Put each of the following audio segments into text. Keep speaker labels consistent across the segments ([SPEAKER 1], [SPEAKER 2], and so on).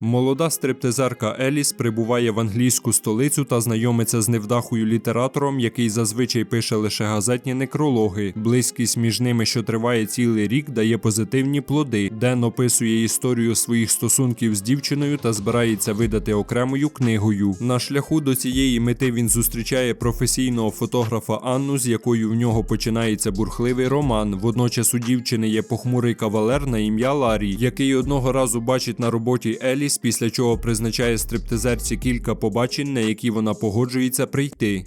[SPEAKER 1] Молода стриптизерка Еліс прибуває в англійську столицю та знайомиться з невдахою літератором, який зазвичай пише лише газетні некрологи. Близькість між ними, що триває цілий рік, дає позитивні плоди. Ден описує історію своїх стосунків з дівчиною та збирається видати окремою книгою. На шляху до цієї мети він зустрічає професійного фотографа Анну, з якою в нього починається бурхливий роман. Водночас у дівчини є похмурий кавалер на ім'я Ларі, який одного разу бачить на роботі Еліс, після чого призначає стриптизерці кілька побачень, на які вона погоджується прийти.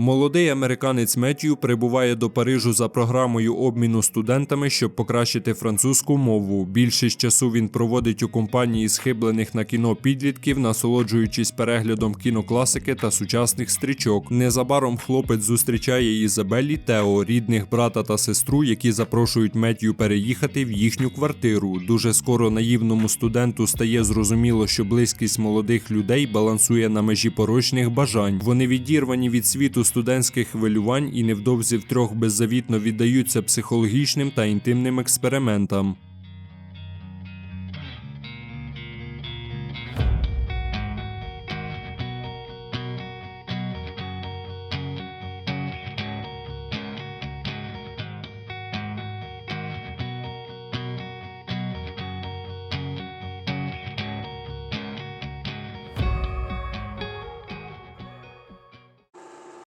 [SPEAKER 1] Молодий американець Меттью прибуває до Парижу за програмою обміну студентами, щоб покращити французьку мову. Більшість часу він проводить у компанії схиблених на кіно підлітків, насолоджуючись переглядом кінокласики та сучасних стрічок. Незабаром хлопець зустрічає Ізабелі Тео, рідних брата та сестру, які запрошують Меттью переїхати в їхню квартиру. Дуже скоро наївному студенту стає зрозуміло, що близькість молодих людей балансує на межі порочних бажань. Вони відірвані від світу студентських хвилювань і невдовзі втрьох беззавітно віддаються психологічним та інтимним експериментам.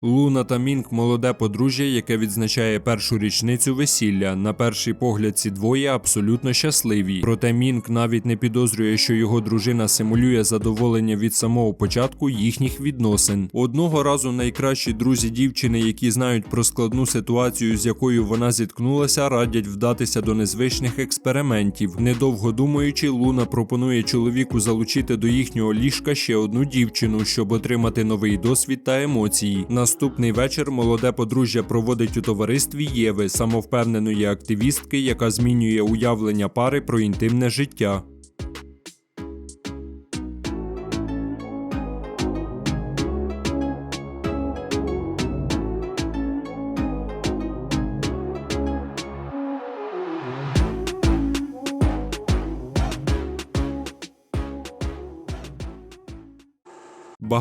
[SPEAKER 1] Луна та Мінк молоде подружжя, яке відзначає першу річницю весілля. На перший погляд ці двоє абсолютно щасливі. Проте Мінк навіть не підозрює, що його дружина симулює задоволення від самого початку їхніх відносин. Одного разу найкращі друзі дівчини, які знають про складну ситуацію, з якою вона зіткнулася, радять вдатися до незвичних експериментів. Недовго думаючи, Луна пропонує чоловіку залучити до їхнього ліжка ще одну дівчину, щоб отримати новий досвід та емоції. Наступний вечір молоде подружжя проводить у товаристві Єви, самовпевненої активістки, яка змінює уявлення пари про інтимне життя.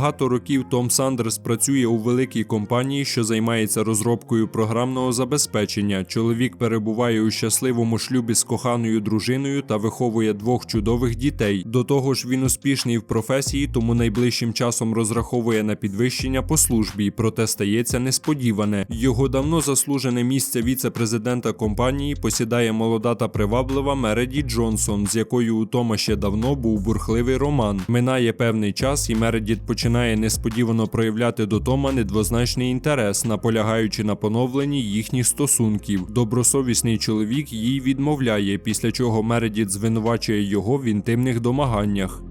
[SPEAKER 1] Багато років Том Сандерс працює у великій компанії, що займається розробкою програмного забезпечення. Чоловік перебуває у щасливому шлюбі з коханою дружиною та виховує двох чудових дітей. До того ж, він успішний в професії, тому найближчим часом розраховує на підвищення по службі. Проте стається несподіване. Його давно заслужене місце віце-президента компанії посідає молода та приваблива Мереді Джонсон, з якою у Тома ще давно був бурхливий роман. Минає певний час, і Мередіт починає несподівано проявляти до Тома недвозначний інтерес, наполягаючи на поновленні їхніх стосунків. Добросовісний чоловік їй відмовляє, після чого Мередіт звинувачує його в інтимних домаганнях.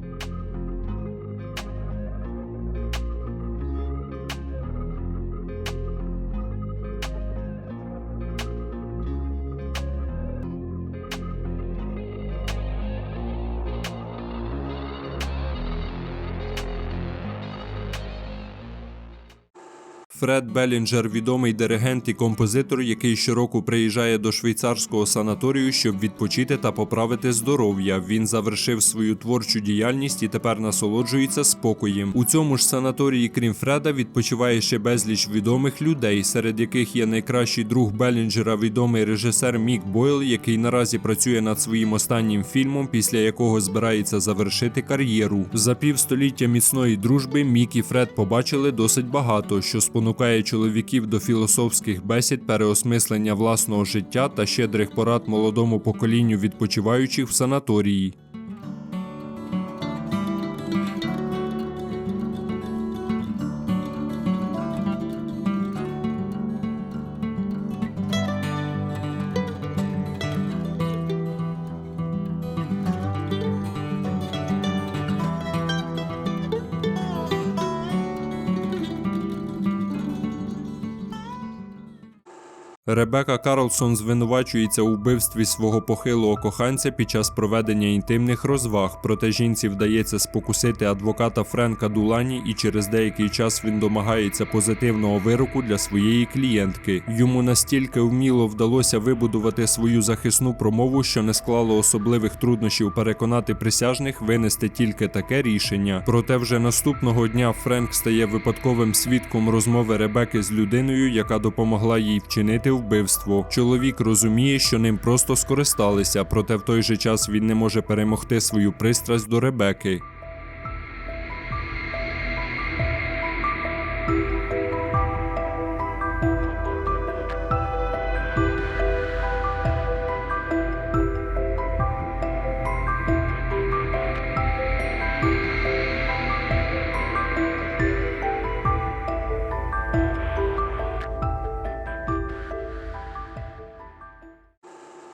[SPEAKER 1] Фред Белінджер відомий диригент і композитор, який щороку приїжджає до швейцарського санаторію, щоб відпочити та поправити здоров'я. Він завершив свою творчу діяльність і тепер насолоджується спокоєм. У цьому ж санаторії, крім Фреда, відпочиває ще безліч відомих людей, серед яких є найкращий друг Белінджера, відомий режисер Мік Бойл, який наразі працює над своїм останнім фільмом, після якого збирається завершити кар'єру. За півстоліття міцної дружби Мік і Фред побачили досить багато, що спонукає чоловіків до філософських бесід, переосмислення власного життя та щедрих порад молодому поколінню відпочиваючих в санаторії. Ребека Карлсон звинувачується у вбивстві свого похилого коханця під час проведення інтимних розваг, проте жінці вдається спокусити адвоката Френка Дулані, і через деякий час він домагається позитивного вироку для своєї клієнтки. Йому настільки вміло вдалося вибудувати свою захисну промову, що не склало особливих труднощів переконати присяжних винести тільки таке рішення. Проте вже наступного дня Френк стає випадковим свідком розмови Ребеки з людиною, яка допомогла їй вчинити вбивство. Чоловік розуміє, що ним просто скористалися, проте в той же час він не може перемогти свою пристрасть до Ребеки.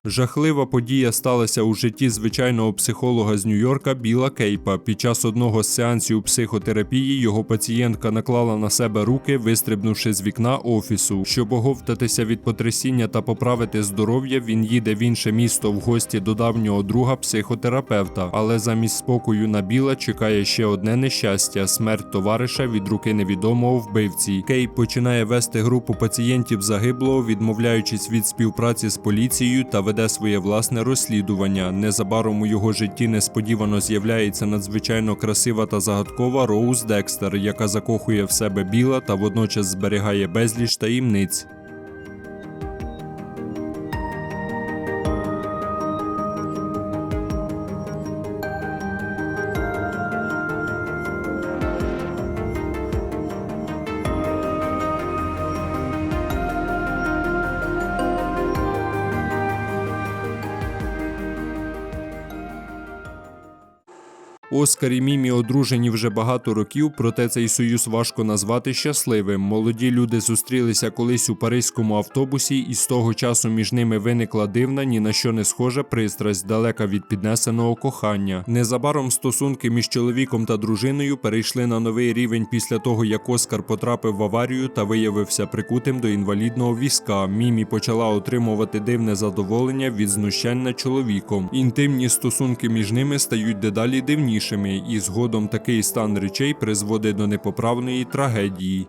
[SPEAKER 1] Жахлива подія сталася у житті звичайного психолога з Нью-Йорка Біла Кейпа. Під час одного з сеансів психотерапії його пацієнтка наклала на себе руки, вистрибнувши з вікна офісу. Щоб оговтатися від потрясіння та поправити здоров'я, він їде в інше місто в гості до давнього друга психотерапевта. Але замість спокою на Біла чекає ще одне нещастя смерть товариша від руки невідомого вбивці. Кейп починає вести групу пацієнтів загиблого, відмовляючись від співпраці з поліцією та веде своє власне розслідування. Незабаром у його житті несподівано з'являється надзвичайно красива та загадкова Роуз Декстер, яка закохує в себе біла та водночас зберігає безліч таємниць. Оскар і Мімі одружені вже багато років, проте цей союз важко назвати щасливим. Молоді люди зустрілися колись у паризькому автобусі, і з того часу між ними виникла дивна, ні на що не схожа пристрасть, далека від піднесеного кохання. Незабаром стосунки між чоловіком та дружиною перейшли на новий рівень після того, як Оскар потрапив в аварію та виявився прикутим до інвалідного візка. Мімі почала отримувати дивне задоволення від знущань над чоловіком. Інтимні стосунки між ними стають дедалі дивнішими, і згодом такий стан речей призводить до непоправної трагедії.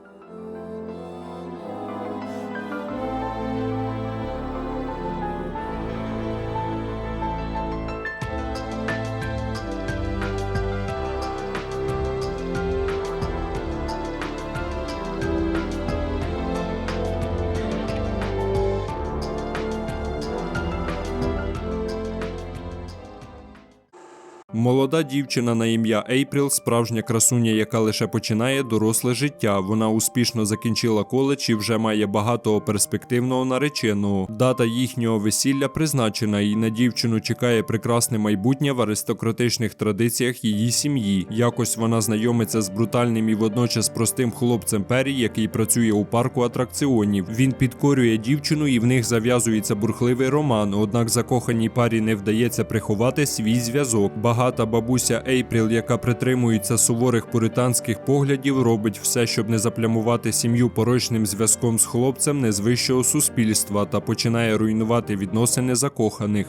[SPEAKER 1] Молода дівчина на ім'я Ейпріл, справжня красуня, яка лише починає доросле життя. Вона успішно закінчила коледж і вже має багатого перспективного нареченого. Дата їхнього весілля призначена, і на дівчину чекає прекрасне майбутнє в аристократичних традиціях її сім'ї. Якось вона знайомиться з брутальним і водночас простим хлопцем Пері, який працює у парку атракціонів. Він підкорює дівчину, і в них зав'язується бурхливий роман. Однак закоханій парі не вдається приховати свій зв'язок. Багата бабуся Ейпріл, яка притримується суворих пуританських поглядів, робить все, щоб не заплямувати сім'ю порочним зв'язком з хлопцем не з вищого суспільства та починає руйнувати відносини закоханих.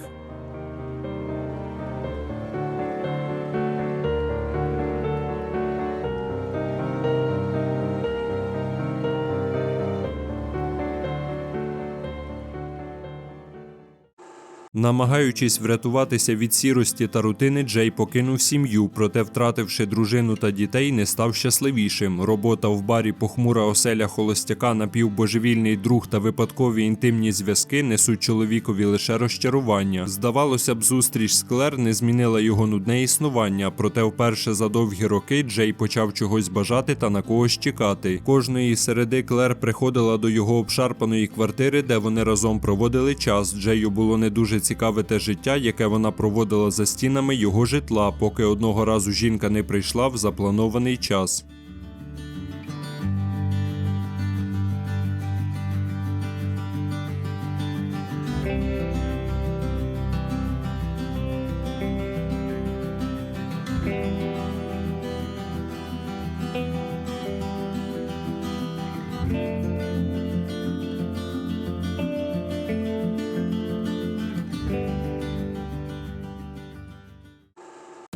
[SPEAKER 1] Намагаючись врятуватися від сірості та рутини, Джей покинув сім'ю, проте, втративши дружину та дітей, не став щасливішим. Робота в барі, похмура оселя холостяка, напівбожевільний друг та випадкові інтимні зв'язки несуть чоловікові лише розчарування. Здавалося б, зустріч з Клер не змінила його нудне існування, проте вперше за довгі роки Джей почав чогось бажати та на когось чекати. Кожної середи Клер приходила до його обшарпаної квартири, де вони разом проводили час. Джею було не дуже цікаве те життя, яке вона проводила за стінами його житла, поки одного разу жінка не прийшла в запланований час. Thank you.